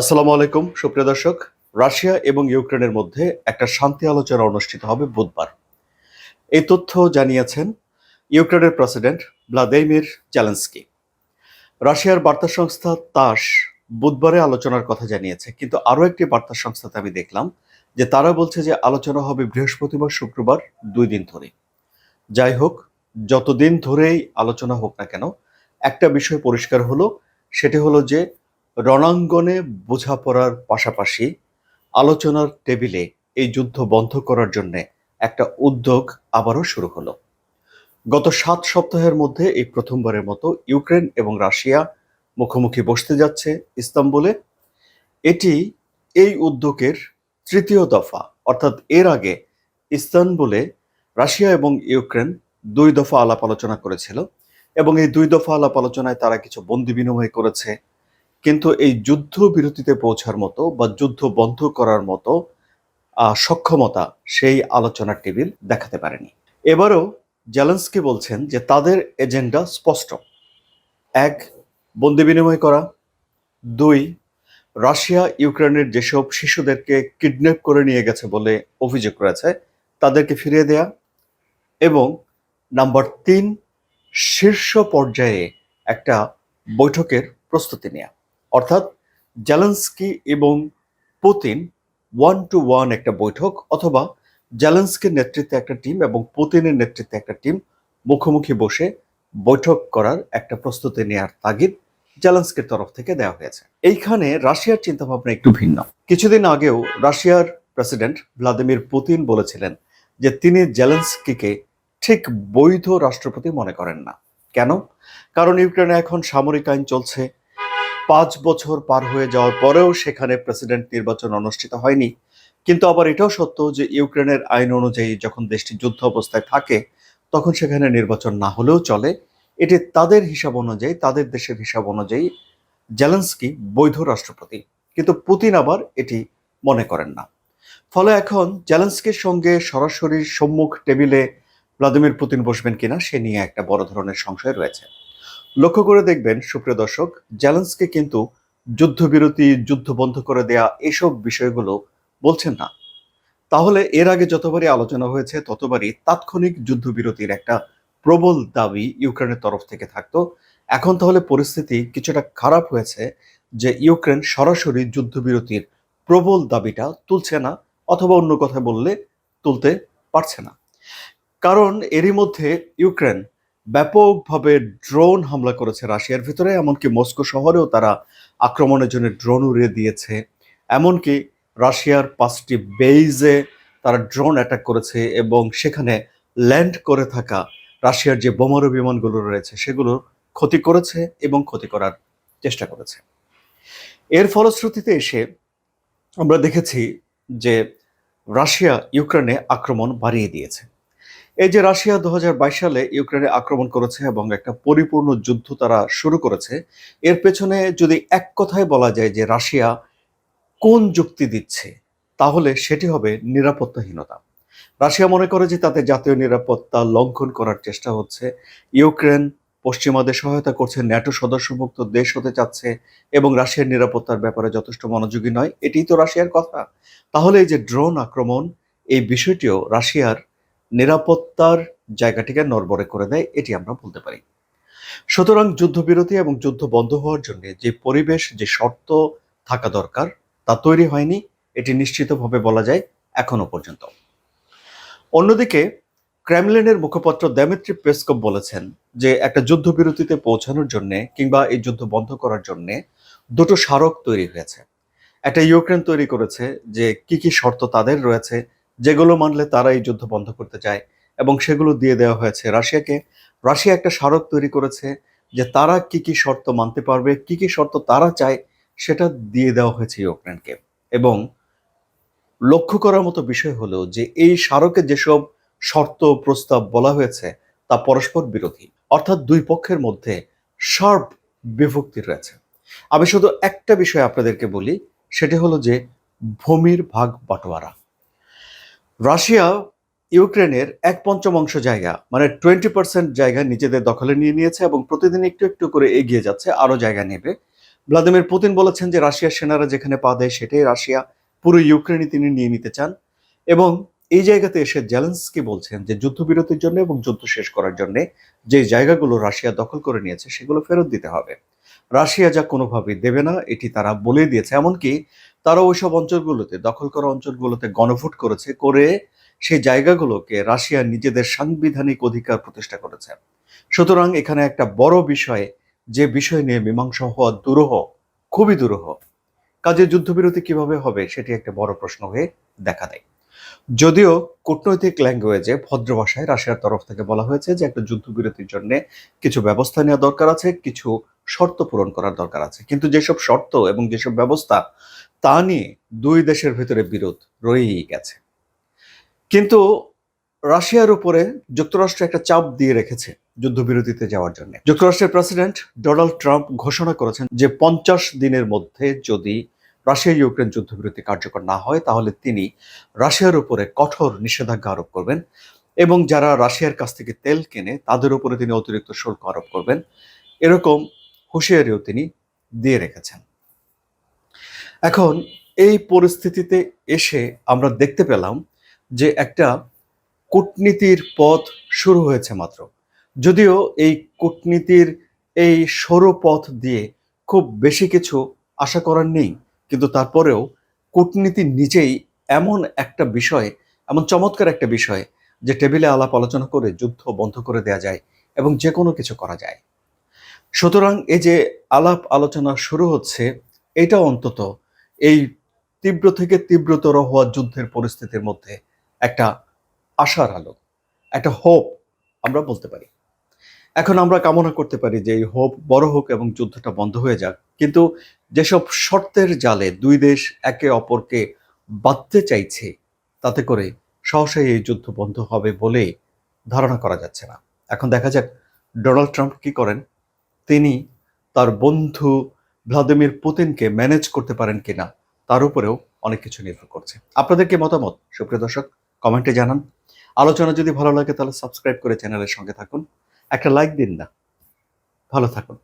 আসসালামু আলাইকুম, সুপ্রিয় দর্শক। রাশিয়া এবং ইউক্রেনের মধ্যে একটা শান্তি আলোচনা অনুষ্ঠিত হবে বুধবার। এই তথ্য জানিয়েছেন ইউক্রেনের প্রেসিডেন্ট ভ্লাদিমির চ্যালেন্সকি রাশিয়ার বার্তা সংস্থা তাস বুধবারে আলোচনার কথা জানিয়েছে, কিন্তু আরও একটি বার্তা সংস্থাতে আমি দেখলাম যে তারা বলছে যে আলোচনা হবে বৃহস্পতিবার, শুক্রবার, দুই দিন ধরে। যাই হোক, যতদিন ধরেই আলোচনা হোক না কেন, একটা বিষয় পরিষ্কার হলো, সেটি হলো যে রণাঙ্গনে বোঝাপড়ার পাশাপাশি আলোচনার টেবিলে এই যুদ্ধ বন্ধ করার জন্য একটা উদ্যোগ আবারও শুরু হলো। গত সাত সপ্তাহের মধ্যে এই প্রথমবারের মতো ইউক্রেন এবং রাশিয়া মুখোমুখি বসতে যাচ্ছে ইস্তাম্বুলে। এটি এই উদ্যোগের তৃতীয় দফা, অর্থাৎ এর আগে ইস্তানবুলে রাশিয়া এবং ইউক্রেন দুই দফা আলাপ আলোচনা করেছিল এবং এই দুই দফা আলাপ আলোচনায় তারা কিছু বন্দি বিনিময় করেছে। কিন্তু এই যুদ্ধ বিরতিতে পৌঁছার মতো বা যুদ্ধ বন্ধ করার মতো সক্ষমতা সেই আলোচনার টেবিল দেখাতে পারেনি। এবারও জেলেন্সকি বলছেন যে তাদের এজেন্ডা স্পষ্ট। এক, বন্দি বিনিময় করা। দুই, রাশিয়া ইউক্রেনের যেসব শিশুদেরকে কিডন্যাপ করে নিয়ে গেছে বলে অভিযোগ রয়েছে, তাদেরকে ফিরিয়ে দেয়া। এবং নাম্বার তিন, শীর্ষ পর্যায়ে একটা বৈঠকের প্রস্তুতি নেওয়া অর্থাৎ জেলেন্সকি এবং পুতিন ওয়ান টু ওয়ান একটা বৈঠক অথবা জেলেন্সকির নেতৃত্বে একটা টিম এবং পুতিনের নেতৃত্বে একটা টিম মুখোমুখি বসে বৈঠক করার একটা প্রস্তুতি নেওয়ার তাগিদ জেলেন্সকির তরফ থেকে দেওয়া হয়েছে। এইখানে রাশিয়ার চিন্তাভাবনা একটু ভিন্ন। কিছুদিন আগেও রাশিয়ার প্রেসিডেন্ট ভ্লাদিমির পুতিন বলেছিলেন যে তিনি জেলেন্সকিকে ঠিক বৈধ রাষ্ট্রপতি মনে করেন না। কেন? কারণ ইউক্রেনে এখন সামরিক আইন চলছে পাঁচ বছর পার হয়ে যাওয়ার পরেও সেখানে প্রেসিডেন্ট নির্বাচন অনুষ্ঠিত হয়নি। কিন্তু আবার এটাও সত্য যে ইউক্রেনের আইন অনুযায়ী যখন দেশটি যুদ্ধ অবস্থায় থাকে, তখন সেখানে নির্বাচন না হলেও চলে। এটি তাদের হিসাব অনুযায়ী, তাদের দেশের হিসাব অনুযায়ী জেলেন্সকি বৈধ রাষ্ট্রপতি। কিন্তু পুতিন আবার এটি মনে করেন না। ফলে এখন জেলেন্সকির সঙ্গে সরাসরি সম্মুখ টেবিলে ভ্লাদিমির পুতিন বসবেন কিনা, সে নিয়ে একটা বড় ধরনের সংশয় রয়েছে। লক্ষ্য করে দেখবেন, সুপ্রিয় দর্শক, জ্যালেন্সকে কিন্তু যুদ্ধবিরতি, যুদ্ধ বন্ধ করে দেয়া এসব বিষয়গুলো বলছেন না। তাহলে এর আগে যতবারই আলোচনা হয়েছে, ততবারই তাৎক্ষণিক যুদ্ধবিরতির একটা প্রবল দাবি ইউক্রেনের তরফ থেকে থাকতো। এখন তাহলে পরিস্থিতি কিছুটা খারাপ হয়েছে যে ইউক্রেন সরাসরি যুদ্ধবিরতির প্রবল দাবিটা তুলছে না অথবা অন্য কথা বললে তুলতে পারছে না। কারণ এরই মধ্যে ইউক্রেন ব্যাপকভাবে ড্রোন হামলা করেছে রাশিয়ার ভিতরে, এমনকি মস্কো শহরেও তারা আক্রমণের জন্য ড্রোন উড়িয়ে দিয়েছে। এমনকি রাশিয়ার পাঁচটি বেইজে তারা ড্রোন অ্যাটাক করেছে এবং সেখানে ল্যান্ড করে থাকা রাশিয়ার যে বোমারু বিমানগুলো রয়েছে, সেগুলো ক্ষতি করেছে এবং ক্ষতি করার চেষ্টা করেছে। এর ফলশ্রুতিতে এসে আমরা দেখেছি যে রাশিয়া ইউক্রেনে আক্রমণ বাড়িয়ে দিয়েছে। এই যে রাশিয়া দু হাজার বাইশ সালে ইউক্রেনে আক্রমণ করেছে এবং একটা পরিপূর্ণ যুদ্ধ তারা শুরু করেছে, এর পেছনে যদি এক কথায় বলা যায় যে রাশিয়া কোন যুক্তি দিচ্ছে, তাহলে সেটি হবে নিরাপত্তাহীনতা। রাশিয়া মনে করে যে তাদের জাতীয় নিরাপত্তা লঙ্ঘন করার চেষ্টা হচ্ছে, ইউক্রেন পশ্চিমাদের সহায়তা করছে, ন্যাটো সদস্যভুক্ত দেশ হতে চাচ্ছে, এবং রাশিয়ার নিরাপত্তার ব্যাপারে যথেষ্ট মনোযোগী নয়, এটিই তো রাশিয়ার কথা। তাহলে এই যে ড্রোন আক্রমণ, এই বিষয়টিও রাশিয়ার নিরাপত্তার জায়গাটিকে নরবরে করে দেয়, এটি আমরা বলতে পারি। সুতরাং যুদ্ধবিরতি এবং যুদ্ধ বন্ধ হওয়ার জন্য যে পরিবেশ, যে শর্ত থাকা দরকার, তা তৈরি হয়নি, এটি নিশ্চিতভাবে বলা যায় এখনও পর্যন্ত। অন্যদিকে, ক্রেমলিনের মুখপাত্র দেমিত্রি পেসকপ বলেছেন যে একটা যুদ্ধবিরতিতে পৌঁছানোর জন্য কিংবা এই যুদ্ধ বন্ধ করার জন্য দুটো স্মারক তৈরি হয়েছে। একটা ইউক্রেন তৈরি করেছে যে কি কি শর্ত তাদের রয়েছে যেগুলো মানলে তারা এই যুদ্ধ বন্ধ করতে চায়, এবং সেগুলো দিয়ে দেওয়া হয়েছে রাশিয়াকে। রাশিয়া একটা স্মারক তৈরি করেছে যে তারা কি কি শর্ত মানতে পারবে, কি কি শর্ত তারা চায়, সেটা দিয়ে দেওয়া হয়েছে ইউক্রেনকে। এবং লক্ষ্য করার মতো বিষয় হলো যে এই স্মারকে যেসব শর্ত প্রস্তাব বলা হয়েছে, তা পরস্পর বিরোধী। অর্থাৎ দুই পক্ষের মধ্যে শার্প বিভক্তি রয়েছে। আমি শুধু একটা বিষয় আপনাদেরকে বলি, সেটি হলো যে ভূমির ভাগ বাটোয়ারা। রাশিয়া ইউক্রেনের এক পঞ্চমাংশ জায়গা মানে টোয়েন্টি পার্সেন্ট জায়গা নিজেদের দখলে নিয়ে নিয়েছে এবং প্রতিদিন একটু একটু করে এগিয়ে যাচ্ছে আরও জায়গা নেবে। ভ্লাদিমির পুতিন বলেছেন যে রাশিয়ার সেনারা যেখানে পা দেয় সেটাই রাশিয়া, পুরো ইউক্রেনই তিনি নিয়ে নিতে চান। এবং এই জায়গাতে এসে জেলেন্সকি বলছেন যে যুদ্ধবিরতির জন্য এবং যুদ্ধ শেষ করার জন্য যে জায়গাগুলো রাশিয়া দখল করে নিয়েছে সেগুলো ফেরত দিতে হবে। রাশিয়া যা কোনোভাবেই দেবে না, এটি তারা বলে দিয়েছে। এমনকি তারা ওইসব অঞ্চলগুলোতে, দখল করা অঞ্চলগুলোতে গণভোট করেছে, করে সেই জায়গাগুলোকে রাশিয়া নিজেদের সাংবিধানিক অধিকার প্রতিষ্ঠা করেছে। সুতরাং এখানে একটা বড় বিষয়, যে বিষয় নিয়ে মীমাংসা হওয়া দুরূহ, খুবই দুরূহ। কাজে যুদ্ধবিরতি কীভাবে হবে, সেটি একটা বড় প্রশ্ন হয়ে দেখা দেয়। যদিও কূটনৈতিক ল্যাঙ্গুয়েজে ভদ্র ভাষায় রাশিয়ার তরফ থেকে বলা হয়েছে যে একটা যুদ্ধবিরতির জন্য কিছু ব্যবস্থা নেওয়া দরকার আছে, কিছু শর্ত পূরণ করার দরকার আছে। কিন্তু যেসব শর্ত এবং যেসব ব্যবস্থা তা নিয়ে দুই দেশের ভেতরে বিরোধ রয়েই গেছে। কিন্তু রাশিয়ার উপরে যুক্তরাষ্ট্র একটা চাপ দিয়ে রেখেছে যুদ্ধবিরতিতে যাওয়ার জন্য। যুক্তরাষ্ট্রের প্রেসিডেন্ট ডোনাল্ড ট্রাম্প ঘোষণা করেছেন যে পঞ্চাশ দিনের মধ্যে যদি রাশিয়া ইউক্রেন যুদ্ধবিরতি কার্যকর না হয়, তাহলে তিনি রাশিয়ার উপরে কঠোর নিষেধাজ্ঞা আরোপ করবেন এবং যারা রাশিয়ার কাছ থেকে তেল কেনে, তাদের উপরে তিনি অতিরিক্ত শুল্ক আরোপ করবেন। এরকম হুঁশিয়ারিও তিনি দিয়ে রেখেছেন। এখন এই পরিস্থিতিতে এসে আমরা দেখতে পেলাম যে একটা কূটনীতির পথ শুরু হয়েছে মাত্র। যদিও এই কূটনীতির এই সরু পথ দিয়ে খুব বেশি কিছু আশা করার নেই কিন্তু তারপরেও কূটনীতি নিজেই এমন একটা বিষয়, এমন চমৎকার একটা বিষয় যে টেবিলে আলাপ আলোচনা করে যুদ্ধ বন্ধ করে দেওয়া যায় এবং যে কোনো কিছু করা যায়। সুতরাং এই যে আলাপ আলোচনা শুরু হচ্ছে, এটা অন্তত এই তীব্র থেকে তীব্রতর হওয়া যুদ্ধের পরিস্থিতির মধ্যে একটা আশার আলো, একটা হোপ আমরা বলতে পারি। এখন আমরা কামনা করতে পারি যে এই হোপ বড় হোক এবং যুদ্ধটা বন্ধ হয়ে যাক। কিন্তু যেসব শর্তের জালে দুই দেশ একে অপরকে বাঁধতে চাইছে, তাতে করে সহসাই এই যুদ্ধ বন্ধ হবে বলে ধারণা করা যাচ্ছে না। এখন দেখা যাক ডোনাল্ড ট্রাম্প কি করেন। তিনি তার বন্ধু ভ্লাদিমির পুতিনকে ম্যানেজ করতে পারেন কিনা, তার উপরেও অনেক কিছু নির্ভর করছে। আপনাদের কি মতামত? সুপ্রিয় দর্শক, কমেন্টে জানান। আলোচনা যদি ভালো লাগে তাহলে সাবস্ক্রাইব করে চ্যানেলের সঙ্গে থাকুন। একটা লাইক দিন না। ভালো থাকুন।